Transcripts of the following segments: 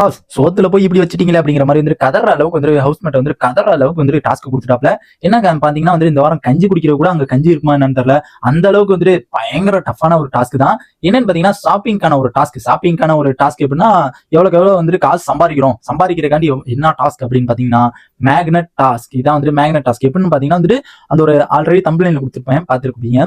Boss, சோத்துல போய் இப்படி வச்சிட்டீங்களே அப்படிங்கிற மாதிரி வந்து கதற அளவுக்கு வந்து ஹவுஸ் ஹவுஸ்மேட் வந்து கதற அளவுக்கு வந்து டாஸ்க் கொடுத்துட்டாப்ல. என்ன பாத்தீங்கன்னா வந்து இந்த வாரம் கஞ்சி குடிக்கிற கூட அங்க கஞ்சி இருக்குமா என்னன்னு தெரியல. அந்த அளவுக்கு வந்து பயங்கர டஃப்பான ஒரு டாஸ்க் தான். என்னன்னு பாத்தீங்கன்னா ஷாப்பிங்கான ஒரு டாஸ்க் ஷாப்பிங்கான ஒரு டாஸ்க் எப்படின்னா எவ்வளவுக்கு எவ்வளவு வந்து காசு சம்பாதிக்கிறோம். சம்பாதிக்கிறக்காண்டி என்ன டாஸ்க் அப்படின்னு பாத்தீங்கன்னா மேக்னட் டாஸ்க் இதான் வந்து மேக்னட் டாஸ்க் எப்படின்னு பாத்தீங்கன்னா வந்துட்டு அந்த ஒரு ஆல்ரெடி தம்பிளைன்ல கொடுத்துருப்பேன் பார்த்துருப்பீங்க.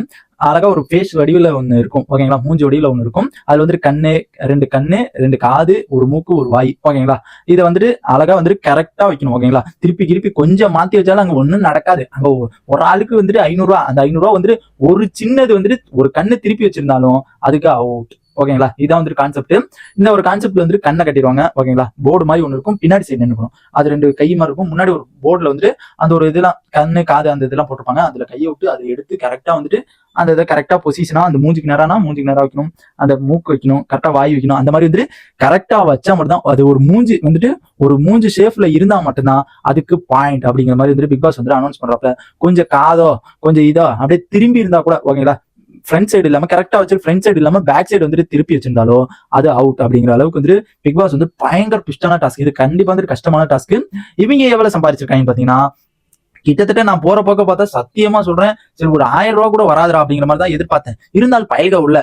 அழகா ஒரு ஃபேஸ் வடிவில் ஒன்று இருக்கும். ஓகேங்களா மூஞ்சி வடிவில் ஒன்று இருக்கும். அதில் வந்துட்டு கண்ணு ரெண்டு கண்ணு ரெண்டு காது ஒரு மூக்கு ஒரு வாய். ஓகேங்களா இதை வந்துட்டு அழகா வந்துட்டு கரெக்டா வைக்கணும். ஓகேங்களா திருப்பி திருப்பி கொஞ்சம் மாத்தி வச்சாலும் அங்க ஒன்றும் நடக்காது. அங்க ஒரு ஆளுக்கு வந்துட்டு ஐநூறுரூவா அந்த ஐநூறுரூவா வந்துட்டு ஒரு சின்னது வந்துட்டு ஒரு கண்ணு திருப்பி வச்சிருந்தாலும் அதுக்கு அவுட் ஓகேங்களா? இதான் வந்துட்டு கான்செப்ட் இந்த ஒரு கான்செப்ட் வந்து கண்ணை கட்டிடுவாங்க. ஓகேங்களா? போர்டு மாதிரி ஒன்று இருக்கும். பின்னாடி சைடு நின்னுக்கணும். அது ரெண்டு கை மாதிரி இருக்கும். முன்னாடி ஒரு போர்டுல வந்துட்டு அந்த ஒரு இதெல்லாம் கண்ணு காது அந்த இதெல்லாம் போட்டிருப்பாங்க. அதுல கையை விட்டு அதை எடுத்து கரெக்டா வந்துட்டு அந்த இதை கரெக்டா பொசிஷனா அந்த மூஞ்சிக்கு நேரம்னா மூஞ்சிக்கு நேரம் வைக்கணும். அந்த மூக்கு வைக்கணும். கரெக்டா வாய் வைக்கணும். அந்த மாதிரி வந்துட்டு கரெக்டா வச்சா மட்டும் தான் அது ஒரு மூஞ்சி வந்துட்டு ஒரு மூஞ்சி ஷேஃப்ல இருந்தா மட்டும்தான் அதுக்கு பாயிண்ட் அப்படிங்கிற மாதிரி வந்துட்டு பிக் பாஸ் வந்து அனௌன்ஸ் பண்றப்ப கொஞ்சம் காதோ கொஞ்சம் இதோ அப்படியே திரும்பி இருந்தா கூட ஓகேங்களா? ஃப்ரண்ட் சைடு இல்லாம கரெக்டா வச்சு ஃப்ரண்ட் சைடு இல்லாம பேக் சைடு வந்துட்டு திருப்பி வச்சிருந்தாலோ அது அவுட் அப்படிங்கிற அளவுக்கு வந்துட்டு பிக் பாஸ் வந்து பயங்கர பிஸ்டான டாஸ்க் இது கண்டிப்பா வந்துட்டு கஷ்டமான டாஸ்க் இவங்க எவ்வளவு சம்பாதிச்சிருக்காங்க பாத்தீங்கன்னா கிட்டத்தட்ட நான் போற போக்க பார்த்தா சத்தியமா சொல்றேன் சரி ஒரு ஆயிரம் ரூபா கூட வராதுடா அப்படிங்கிற மாதிரி தான் எதிர்பார்த்தேன். இருந்தாலும் பயக உள்ள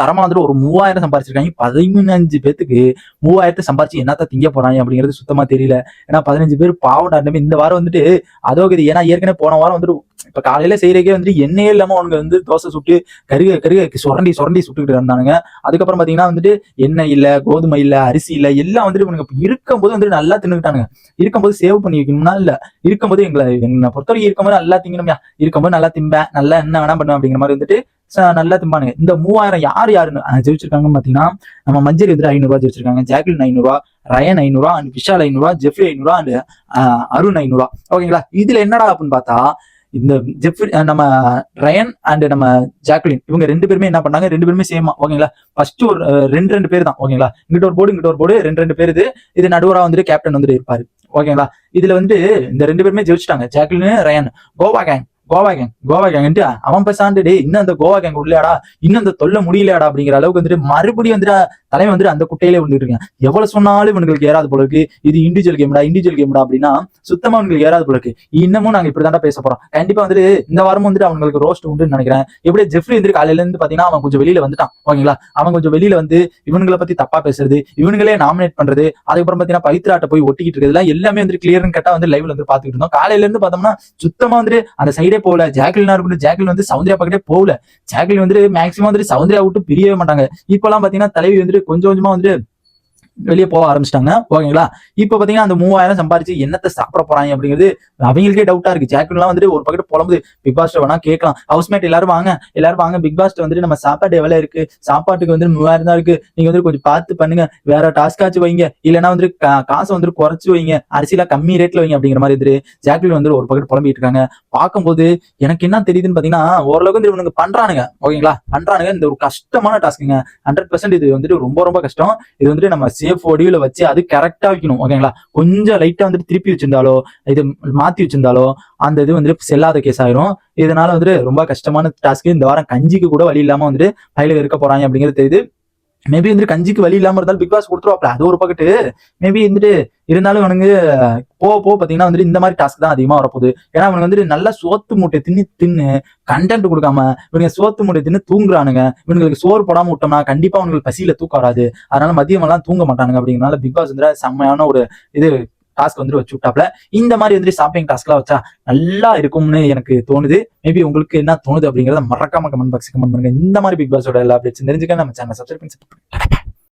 தரமா வந்துட்டு ஒரு மூவாயிரம் சம்பாதிச்சிருக்காங்க. பதினஞ்சு பேத்துக்கு மூவாயிரத்தை சம்பாதிச்சு என்னத்த திங்க போறாங்க அப்படிங்கிறது சுத்தமா தெரியல. ஏன்னா பதினஞ்சு பேர் பாவம் இந்த வாரம் வந்துட்டு அதோ கதி ஏன்னா ஏற்கனவே போன வாரம் வந்துட்டு இப்ப காலையில செய்யறக்கே வந்து எண்ணெயே இல்லாம அவங்க வந்து தோசை சுட்டு கருக கருக சுரண்டி சுரண்டி சுட்டுக்கிட்டு இருந்தானுங்க. அதுக்கப்புறம் பாத்தீங்கன்னா வந்துட்டு எண்ணெய் இல்ல கோதுமை இல்ல அரிசி இல்ல எல்லாம் வந்துட்டு இவனுக்கு இருக்கும்போது வந்துட்டு நல்லா தின்னுக்கிட்டானுங்க. இருக்கும்போது சேவ் பண்ணி வைக்கணும்னா இல்ல. இருக்கும்போது எங்களை என்னை பொறுத்தவரைக்கும் இருக்கும்போது நல்லா திங்கணும்யா. இருக்கும்போது நல்லா திம்பேன் நல்லா என்ன வேணா பண்ணுவேன் அப்படிங்கிற மாதிரி வந்துட்டு ச- நல்லா திம்பானுங்க. இந்த மூவாயிரம் யார் யாருன்னு ஜெயிச்சிருக்காங்கன்னு பாத்தீங்கன்னா நம்ம மஞ்சள் எதிர ஐநூறுரூவா ஜெயிச்சிருக்காங்க. ஜாக்லின் ஐநூறுரூவா ரயன் ஐநூறு அண்ட் விஷால் ஐநூறுரூவா ஜெஃப்ரி ஐநூறு அண்ட் அருண் ஐநூறுரூவா ஓகேங்களா? இதுல என்னடா அப்படின்னு பார்த்தா இந்த ஜெஃப்ரி நம்ம ரயன் அண்ட் நம்ம ஜாக்லின் இவங்க ரெண்டு பேருமே என்ன பண்ணாங்க? ரெண்டு பேருமே சேமா ஓகேங்களா ஃபர்ஸ்ட் ஒரு ரெண்டு ரெண்டு பேர் தான் ஓகேங்களா இங்கிட்ட ஒரு போர்டு இங்கிட்ட ஒரு போர்டு ரெண்டு ரெண்டு பேர் இது. இது நடுவராக வந்துட்டு கேப்டன் வந்துட்டு இருப்பாரு ஓகேங்களா இதுல வந்து இந்த ரெண்டு பேருமே ஜெயிச்சிட்டாங்க Jacqueline Ryan. Goa gang Goa gang Goa கேங்ட்டு அவன் பேசாண்டு டே இன்னும் அந்த கோவா கேங் உள்ளாடா இன்னும் அந்த தொல்லை முடியலையாடா அப்படிங்கிற அளவுக்கு வந்துட்டு மறுபடியும் வந்துட்டு தலைவன் வந்துட்டு அந்த குட்டையிலே வந்துட்டு இருக்காங்க எவ்வளவு சொன்னாலும் இவங்களுக்கு ஏறாது போல இருக்கு. இது இண்டிவிஜுவல் கேம்டா இண்டிவிஜுவல் கேம்டா அப்படின்னா சுத்தமா அவங்களுக்கு ஏறாது போல இருக்கு. இன்னமும் நாங்க இப்படிதான்டா பேச போறோம். கண்டிப்பா வந்துட்டு இந்த வாரம் வந்துட்டு அவங்களுக்கு ரோஸ்ட் உண்டுன்னு நினைக்கிறேன். எப்படியே ஜெஃப்ரி வந்துட்டு காலையில இருந்து பாத்தீங்கன்னா அவன் கொஞ்சம் வெளியில வந்துட்டான். ஓகேங்களா? அவன் கொஞ்சம் வெளியில வந்து இவங்களை பத்தி தப்பா பேசுறது இவங்களே நாமினேட் பண்றது அதுக்கப்புறம் பாத்தீங்கன்னா பவித்ராட்ட போய் ஒட்டிக்கிட்டு இருக்கிறதுலாம் எல்லாமே வந்து கிளியர்னு கேட்டா வந்து லைவ்ல வந்து பாத்துக்கிட்டு இருந்தோம். காலையில இருந்து பார்த்தோம்னா சுத்தமா வந்துட்டு அந்த சைடே போகல. ஜாக்லினா இருக்கட்டும் ஜாக்லின் வந்து சவுந்தர்யா பக்கத்தே போகல. ஜாக்லின் வந்துட்டு மேக்ஸிமம் வந்துட்டு சவுந்தர்யா விட்டு பிரியவே மாட்டாங்க. இப்பெல்லாம் பாத்தீங்கன்னா தலைவி வந்துட்டு கொஞ்சம் கொஞ்சமா வந்துட்டு வெளியே போக ஆரம்பிச்சிட்டாங்க. ஓகேங்களா? இப்போ பாத்தீங்கன்னா அந்த மூவாயிரம் சம்பாரிச்சு என்னத்தை சாப்பிட போறாங்க அப்படிங்கிறது அவங்களுக்கே டவுட்டா இருக்கு. ஜாக்குலாம் வந்துட்டு ஒரு பக்கெட் புலம்புது. பிக் பாஸ்ட் வேணா கேட்கலாம். ஹவுஸ்மேட் எல்லாரும் வாங்க. எல்லாரும் வாங்க. பிக் பாஸ்ட் வந்துட்டு நம்ம சாப்பாடு எவ்வளவு இருக்கு? சாப்பாட்டுக்கு வந்து மூவாயிரம் தான் இருக்கு. நீங்க வந்து கொஞ்சம் பார்த்து பண்ணுங்க. வேற டாஸ்காச்சும் வைங்க. இல்லைன்னா வந்துட்டு கா- காசை வந்துட்டு குறைச்சு வைங்க. அரிசியில கம்மி ரேட்ல வைங்க அப்படிங்கிற மாதிரி இருக்கு ஜாக்லின் வந்து ஒரு பக்கெட் புலம்பிட்டு இருக்காங்க. பார்க்கும்போது எனக்கு என்ன தெரியுதுன்னு பாத்தீங்கன்னா ஓரளவுக்கு இவனுங்க பண்றானுங்க. ஓகேங்களா? பண்றானுங்க. இந்த ஒரு கஷ்டமான டாஸ்க்குங்க ஹண்ட்ரட் பர்சன்ட் இது வந்துட்டு ரொம்ப ரொம்ப கஷ்டம். இது வந்துட்டு நம்ம சேஃப் ஒடிவில் வச்சு அது கரெக்டாக வைக்கணும். ஓகேங்களா கொஞ்சம் லைட்டாக வந்துட்டு திருப்பி வச்சிருந்தாலோ இது மாற்றி வச்சிருந்தாலோ அந்த இது வந்துட்டு செல்லாத கேஸ் ஆயிரும். இதனால வந்துட்டு ரொம்ப கஷ்டமான டாஸ்க்கு இந்த வாரம் கஞ்சிக்கு கூட வழி இல்லாமல் வந்துட்டு ஃபைலில் இருக்க போறாங்க அப்படிங்கிறது தெரியுது. மேபி வந்துட்டு கஞ்சிக்கு வழி இல்லாம இருந்தாலும் பிக் பாஸ் கொடுத்துருவாப்ல அது ஒரு பக்கத்து. மேபி வந்துட்டு இருந்தாலும் அவனுக்கு போக போக பாத்தீங்கன்னா வந்துட்டு இந்த மாதிரி டாஸ்க் தான் அதிகமா வரப்போகுது. ஏன்னா அவனுக்கு வந்துட்டு நல்லா சோத்து மூட்டை தின்னு தின்னு கண்டென்ட் கொடுக்காம இவனுங்க சோத்து மூட்டை தின்னு தூங்குறானுங்க. இவங்களுக்கு சோறு போடாம விட்டோம்னா கண்டிப்பா அவங்களுக்கு பசியில தூக்க வராது. அதனால மதியம் எல்லாம் தூங்க மாட்டானுங்க அப்படிங்கிறனால பிக் பாஸ் வந்து செம்மையான ஒரு இது டாஸ்க் வந்துட்டு வச்சு விட்டாப்ல. இந்த மாதிரி வந்துட்டு ஷாப்பிங் டாஸ்க்லாம் வச்சா நல்லா இருக்கும்னு எனக்கு தோணுது. மேபி உங்களுக்கு என்ன தோணுது அப்படிங்கறத மறக்காம கமெண்ட் பாக்ஸ் கமெண்ட் பண்ணுங்க. இந்த மாதிரி பிக் பாஸோட எல்லா அப்டேட்ஸ் தெரிஞ்சுக்க நம்ம சேனல் சப்ஸ்கிரைப் பண்ணி